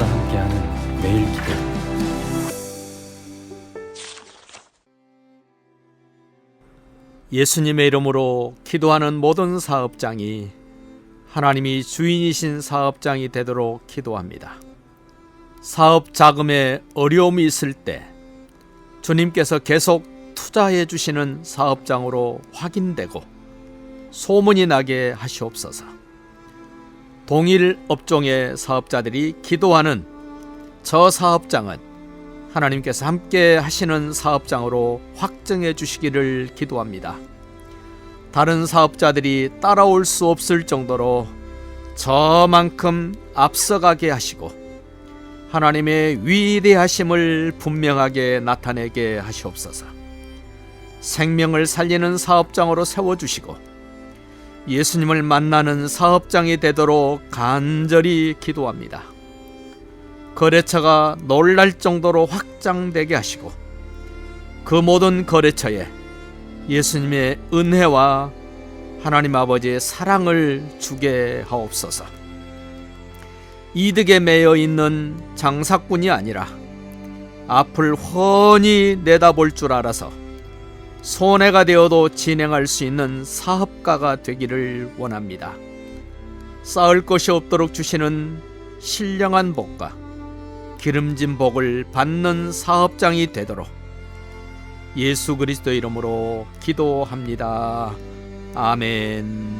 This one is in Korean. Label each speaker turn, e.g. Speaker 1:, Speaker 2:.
Speaker 1: 함께하는 매일 기도
Speaker 2: 예수님의 이름으로 기도하는 모든 사업장이 하나님이 주인이신 사업장이 되도록 기도합니다. 사업 자금에 어려움이 있을 때 주님께서 계속 투자해 주시는 사업장으로 확인되고 소문이 나게 하시옵소서. 동일 업종의 사업자들이 기도하는 저 사업장은 하나님께서 함께 하시는 사업장으로 확정해 주시기를 기도합니다. 다른 사업자들이 따라올 수 없을 정도로 저만큼 앞서가게 하시고 하나님의 위대하심을 분명하게 나타내게 하시옵소서. 생명을 살리는 사업장으로 세워주시고 예수님을 만나는 사업장이 되도록 간절히 기도합니다. 거래처가 놀랄 정도로 확장되게 하시고 그 모든 거래처에 예수님의 은혜와 하나님 아버지의 사랑을 주게 하옵소서. 이득에 매여 있는 장사꾼이 아니라 앞을 훤히 내다볼 줄 알아서 손해가 되어도 진행할 수 있는 사업가가 되기를 원합니다. 쌓을 것이 없도록 주시는 신령한 복과 기름진 복을 받는 사업장이 되도록 예수 그리스도 이름으로 기도합니다. 아멘.